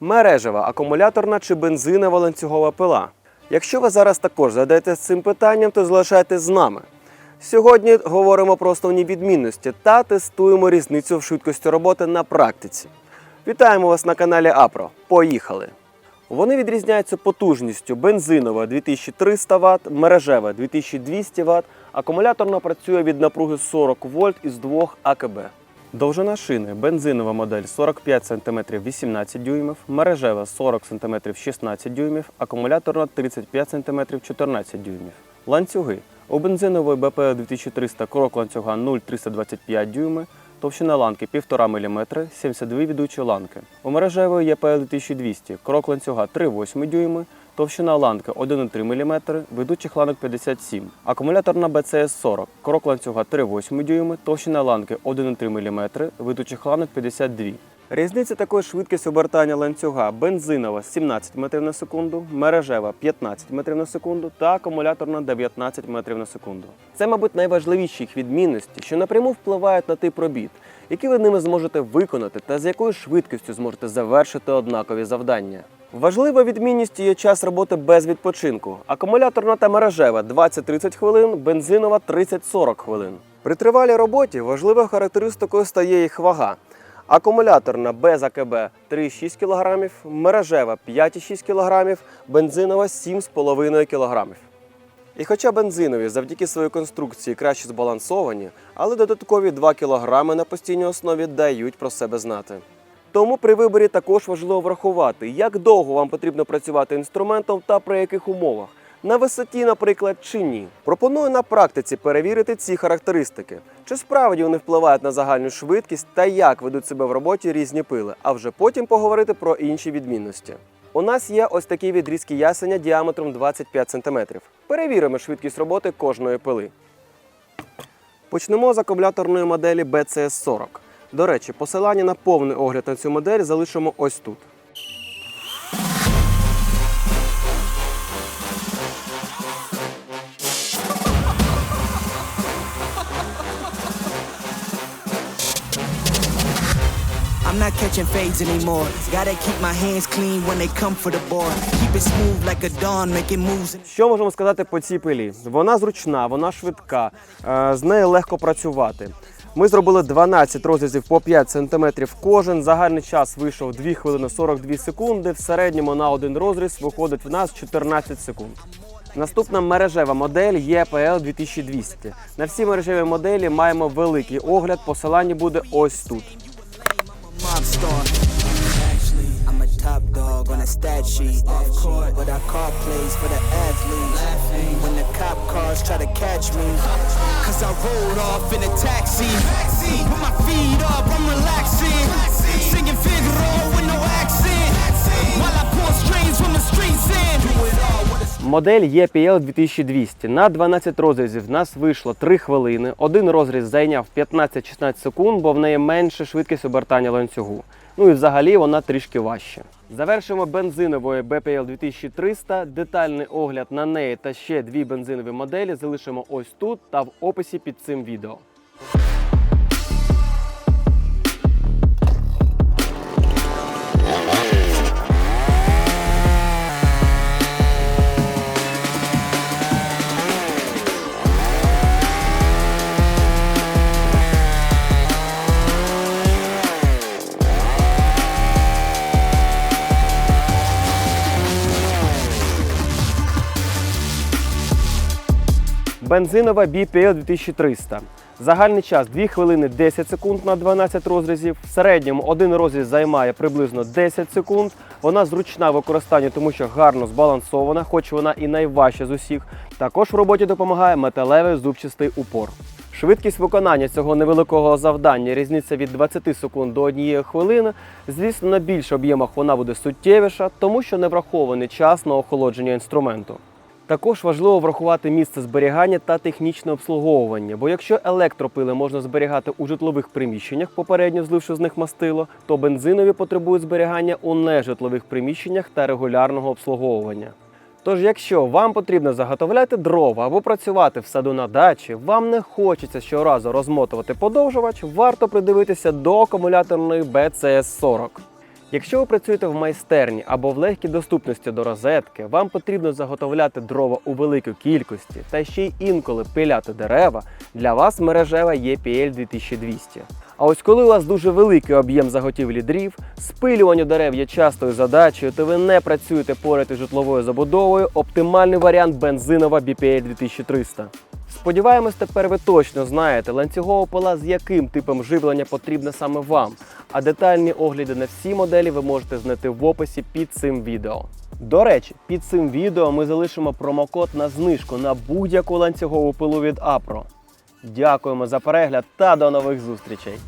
Мережева, акумуляторна чи бензинова ланцюгова пила. Якщо ви зараз також задаєтесь цим питанням, то залишайтесь з нами. Сьогодні говоримо про основні відмінності та тестуємо різницю в швидкості роботи на практиці. Вітаємо вас на каналі Апро. Поїхали! Вони відрізняються потужністю бензинова 2300 Вт, мережева 2200 Вт, акумуляторна працює від напруги 40 вольт із 2 АКБ. Довжина шини бензинова модель 45 см 18 дюймів, мережева 40 см 16 дюймів, акумуляторна 35 см 14 дюймів. Ланцюги у бензинової БП 2300 крок ланцюга 0,325 дюйми, товщина ланки 1,5 мм, 72 ведучі ланки. У мережевої ЄПЛ 2200 крок ланцюга 3,8 дюйми, товщина ланки 1,3 мм, ведучих ланок 57. Акумуляторна BCS 40 крок ланцюга 3,8 дюйми, товщина ланки 1,3 мм, ведучих ланок 52. Різниця також швидкість обертання ланцюга бензинова 17 метрів на секунду, мережева 15 метрів на секунду та акумуляторна 19 метрів на секунду. Це, мабуть, найважливіші їх відмінності, що напряму впливають на тип робіт, які ви ними зможете виконати та з якою швидкістю зможете завершити однакові завдання. Важлива відмінність є час роботи без відпочинку. Акумуляторна та мережева 20-30 хвилин, бензинова 30-40 хвилин. При тривалій роботі важливою характеристикою стає їх вага. Акумуляторна без АКБ 3,6 кг, мережева 5,6 кг, бензинова 7,5 кг. І хоча бензинові завдяки своїй конструкції краще збалансовані, але додаткові 2 кг на постійній основі дають про себе знати. Тому при виборі також важливо врахувати, як довго вам потрібно працювати інструментом та при яких умовах. На висоті, наприклад, чи ні. Пропоную на практиці перевірити ці характеристики, чи справді вони впливають на загальну швидкість та як ведуть себе в роботі різні пили, а вже потім поговорити про інші відмінності. У нас є ось такі відрізки ясеня діаметром 25 см. Перевіримо швидкість роботи кожної пили. Почнемо з акумуляторної моделі BCS40. До речі, посилання на повний огляд на цю модель залишимо ось тут. I'm not catching fades anymore. Gotta keep my hands clean when they come for the board. Keep it smooth like a dawn, making moves. Що можемо сказати по цій пилі? Вона зручна, вона швидка, е, з нею легко працювати. Ми зробили 12 розрізів по 5 см кожен. Загальний час вийшов 2 хвилини 42 секунди. В середньому на один розріз виходить в нас 14 секунд. Наступна мережева модель EPL 2200. На всі мережеві моделі маємо великий огляд. Посилання буде ось тут. Dog stat sheet. Off court, but I call plays for the athletes. When the cop cars try to catch me, cause I rolled off in a taxi. Put my feet up, I'm relaxing. Singing Figaro with no accent. While I pull strings from the streets in. Do it all with a Модель EPL 2200. На 12 розрізів в нас вийшло 3 хвилини. Один розріз зайняв 15-16 секунд, бо в неї менша швидкість обертання ланцюгу. Ну і взагалі вона трішки важче. Завершимо бензиновою BPL 2300. Детальний огляд на неї та ще дві бензинові моделі залишимо ось тут та в описі під цим відео. Бензинова BPL 2300. Загальний час 2 хвилини 10 секунд на 12 розрізів. В середньому один розріз займає приблизно 10 секунд. Вона зручна в використанні, тому що гарно збалансована, хоч вона і найважча з усіх. Також в роботі допомагає металевий зубчастий упор. Швидкість виконання цього невеликого завдання різниця від 20 секунд до 1 хвилини. Звісно, на більш об'ємах вона буде суттєвіша, тому що не врахований час на охолодження інструменту. Також важливо врахувати місце зберігання та технічне обслуговування, бо якщо електропили можна зберігати у житлових приміщеннях, попередньо зливши з них мастило, то бензинові потребують зберігання у нежитлових приміщеннях та регулярного обслуговування. Тож, якщо вам потрібно заготовляти дрова або працювати в саду на дачі, вам не хочеться щоразу розмотувати подовжувач, варто придивитися до акумуляторної BCS40. Якщо ви працюєте в майстерні або в легкій доступності до розетки, вам потрібно заготовляти дрова у великій кількості та ще й інколи пиляти дерева, для вас мережева EPL 2200. А ось коли у вас дуже великий об'єм заготівлі дрів, спилювання дерев є частою задачею, то ви не працюєте поряд із житловою забудовою, оптимальний варіант бензинова BPL 2300. Сподіваємось, тепер ви точно знаєте ланцюгового пила, з яким типом живлення потрібне саме вам. А детальні огляди на всі моделі ви можете знайти в описі під цим відео. До речі, під цим відео ми залишимо промокод на знижку на будь-яку ланцюгову пилу від Апро. Дякуємо за перегляд та до нових зустрічей!